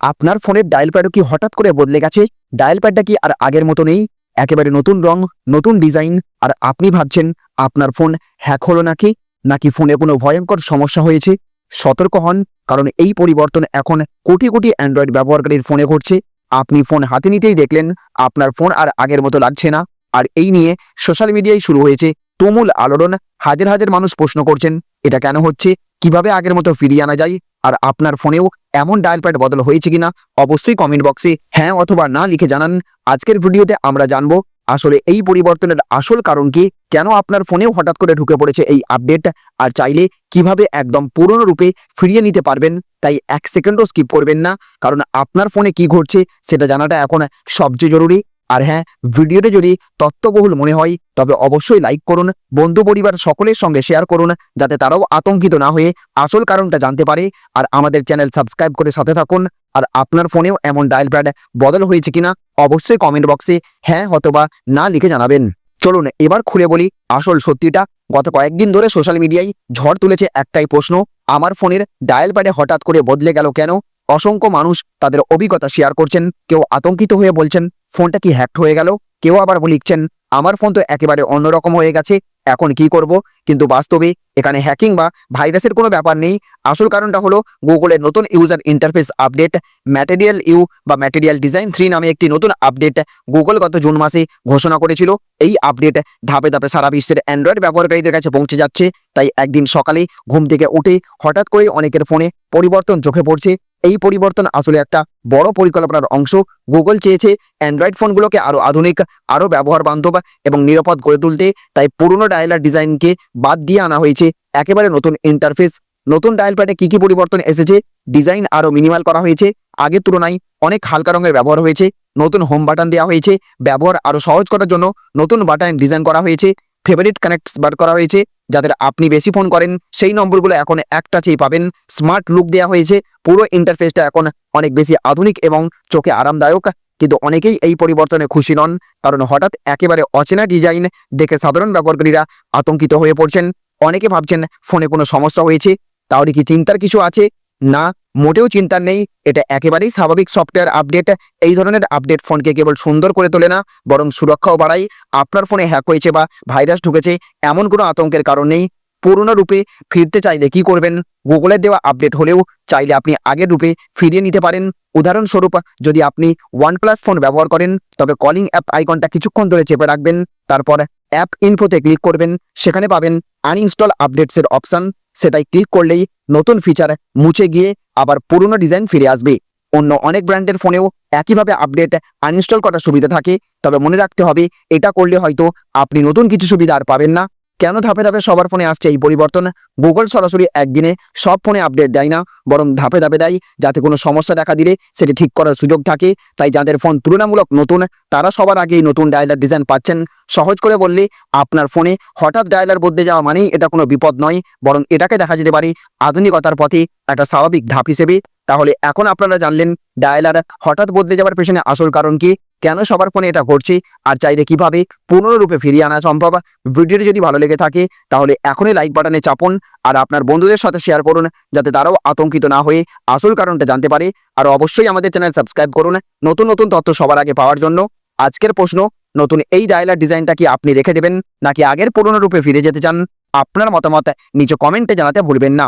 আপনার ফোনের ডায়াল প্যাডও কি হঠাৎ করে বদলে গেছে? ডায়াল প্যাডটা কি আর আগের মতো নেই? একেবারে নতুন রং, নতুন ডিজাইন, আর আপনি ভাবছেন আপনার ফোন হ্যাক হলো নাকি? নাকি ফোনে কোনো ভয়ঙ্কর সমস্যা হয়েছে? সতর্ক হন, কারণ এই পরিবর্তন এখন কোটি কোটি অ্যান্ড্রয়েড ব্যবহারকারীর ফোনে ঘটছে। আপনি ফোন হাতে নিতেই দেখলেন, আপনার ফোন আর আগের মতো লাগছে না। আর এই নিয়ে সোশ্যাল মিডিয়ায় শুরু হয়েছে তুমুল আলোড়ন। হাজার হাজার মানুষ প্রশ্ন করছেন, এটা কেন হচ্ছে? কীভাবে আগের মতো ফিরিয়ে আনা যায়? আর আপনার ফোনেও এমন ডায়াল প্যাড বদল হয়েছে কিনা অবশ্যই কমেন্ট বক্সে হ্যাঁ অথবা না লিখে জানান। আজকের ভিডিওতে আমরা জানব আসলে এই পরিবর্তনের আসল কারণ কি, কেন আপনার ফোনেও হঠাৎ করে ঢুকে পড়েছে এই আপডেট আর চাইলে কীভাবে একদম পুরনো রূপে ফিরিয়ে নিতে পারবেন, তাই এক সেকেন্ডও স্কিপ করবেন না, কারণ আপনার ফোনে কি ঘটছে সেটা জানাটা এখন সবচেয়ে জরুরি। আর হ্যাঁ ভিডিওটা যদি তত্ত্ববহুল মনে হয়, তবে অবশ্যই লাইক করুন, বন্ধু পরিবার সকলের সঙ্গে শেয়ার করুন, যাতে তারাও আতঙ্কিত না হয়ে আসল কারণটা জানতে পারে, আর আমাদের চ্যানেল সাবস্ক্রাইব করে সাথে থাকুন, আর আপনার ফোনেও এমন ডায়াল প্যাড বদল হয়েছে কিনা, অবশ্যই কমেন্ট বক্সে হ্যাঁ অথবা না লিখে জানাবেন। চলুন, এবার খুলে বলি আসল সত্যিটা। গত কয়েকদিন ধরে সোশ্যাল মিডিয়ায় ঝড় তুলেছে একটাই প্রশ্ন, আমার ফোনের ডায়াল প্যাডে হঠাৎ করে বদলে গেল কেন? অসংখ্য মানুষ তাদের অভিজ্ঞতা শেয়ার করছেন, কেউ আতঙ্কিত হয়ে বলছেন, ফোনটা কি হ্যাকড হয়ে গেল? কেউ আবার লিখছেন, আমার ফোন তো একেবারে অন্যরকম হয়ে গেছে, এখন কি করব? কিন্তু বাস্তবে এখানে হ্যাকিং বা ভাইরাসের কোনো ব্যাপার নেই। আসল কারণটা হলো গুগলের নতুন user interface update material UI বা ম্যাটেরিয়াল ডিজাইন থ্রি নামে একটি নতুন আপডেট গুগল গত জুন মাসে ঘোষণা করেছিল। এই আপডেট ধাপে ধাপে সারা বিশ্বের অ্যান্ড্রয়েড ব্যবহারকারীদের কাছে পৌঁছে যাচ্ছে। তাই একদিন সকালে ঘুম থেকে উঠে হঠাৎ করে অনেকের ফোনে পরিবর্তন চোখে পড়ছে। এই পরিবর্তন আসলে একটা বড় পরিকল্পনার অংশ। গুগল চেয়েছে অ্যান্ড্রয়েড ফোনগুলোকে আরও আধুনিক আরও ব্যবহার বান্ধব এবং নিরাপদ করে তুলতে। তাই পুরনো ডায়ালার ডিজাইনকে বাদ দিয়ে আনা হয়েছে একেবারে নতুন ইন্টারফেস নতুন ডায়াল প্যাডে কী কি পরিবর্তন এসেছে? ডিজাইন আরও মিনিমাল করা হয়েছে। আগের তুলনায় অনেক হালকা রঙের ব্যবহার হয়েছে। নতুন হোম বাটন দেওয়া হয়েছে। ব্যবহার আরও সহজ করার জন্য নতুন বাটন ডিজাইন করা হয়েছে। ফেভারিট কানেক্টস বার করা হয়েছে, যাদের আপনি বেশি ফোন করেন, সেই নম্বরগুলো এখন এক টাচেই পাবেন। স্মার্ট লুক দেওয়া হয়েছে, পুরো ইন্টারফেসটা এখন অনেক বেশি আধুনিক এবং চোখে আরামদায়ক। কিন্তু অনেকেই এই পরিবর্তনে খুশি নন, কারণ হঠাৎ একেবারে অচেনা ডিজাইন দেখে সাধারণ ব্যবহারকারীরা আতঙ্কিত হয়ে পড়ছেন। অনেকে ভাবছেন ফোনে কোনো সমস্যা হয়েছে তাহলে কি চিন্তার কিছু আছে। না, মোটেও চিন্তার নেই। এটা একেবারেই স্বাভাবিক সফটওয়্যার আপডেট এই ধরনের আপডেট ফোনকে কেবল সুন্দর করে তোলে না, বরং সুরক্ষাও বাড়ায়। আপনার ফোনে হ্যাক হয়েছে বা ভাইরাস ঢুকেছে, এমন কোনো আতঙ্কের কারণ নেই। পুরনো রূপে ফিরতে চাইলে কি করবেন? গুগলের দেওয়া আপডেট হলেও চাইলে আপনি আগের রূপে ফিরিয়ে নিতে পারেন। উদাহরণস্বরূপ, যদি আপনি ওয়ানপ্লাস ফোন ব্যবহার করেন, তবে কলিং অ্যাপ আইকনটা কিছুক্ষণ ধরে চেপে রাখবেন। তারপর অ্যাপ ইনফোতে ক্লিক করবেন। সেখানে পাবেন আনইনস্টল আপডেটসের অপশন সেটাই ক্লিক করলেই নতুন ফিচার মুছে গিয়ে আবার পুরনো ডিজাইন ফিরে আসবে। অন্য অনেক ব্র্যান্ডের ফোনেও একইভাবে আপডেট আনইনস্টল করার সুবিধা থাকে। তবে মনে রাখতে হবে, এটা করলে হয়তো আপনি নতুন কিছু সুবিধা আর পাবেন না। কেন ধাপে ধাপে সবার ফোনে আসছে এই পরিবর্তন? গুগল সরাসরি একদিনে সব ফোনে আপডেট দেয় না, বরং ধাপে ধাপে দেয়, যাতে কোনো সমস্যা দেখা দিলে সেটি ঠিক করার সুযোগ থাকে। তাই যাদের ফোন তুলনামূলক নতুন, তারা সবার আগেই নতুন ডায়ালার ডিজাইন পাচ্ছেন। সহজ করে বললে, আপনার ফোনে হঠাৎ ডায়ালার বদলে যাওয়া মানেই এটা কোনো বিপদ নয়, বরং এটাকে দেখা যেতে পারে আধুনিকতার পথে একটা স্বাভাবিক ধাপ হিসেবে। তাহলে এখন আপনারা জানলেন ডায়ালার হঠাৎ বদলে যাওয়ার পেছনে আসল কারণ কি? কেন সবার ফোনে এটা ঘটছে? আর চাইলে কীভাবে পুনরূপে ফিরিয়ে আনা সম্ভব? ভিডিওটি যদি ভালো লেগে থাকে, তাহলে এখনই লাইক বাটনে চাপুন আর আপনার বন্ধুদের সাথে শেয়ার করুন, যাতে তারাও আতঙ্কিত না হয়ে আসল কারণটা জানতে পারে। আর অবশ্যই আমাদের চ্যানেল সাবস্ক্রাইব করুন। নতুন নতুন তথ্য সবার আগে পাওয়ার জন্য আজকের প্রশ্ন, নতুন এই ডায়লার ডিজাইনটা কি আপনি রেখে দেবেন? নাকি আগের পুরনো রূপে ফিরে যেতে চান? আপনার মতামত নিচে কমেন্টে জানাতে ভুলবেন না।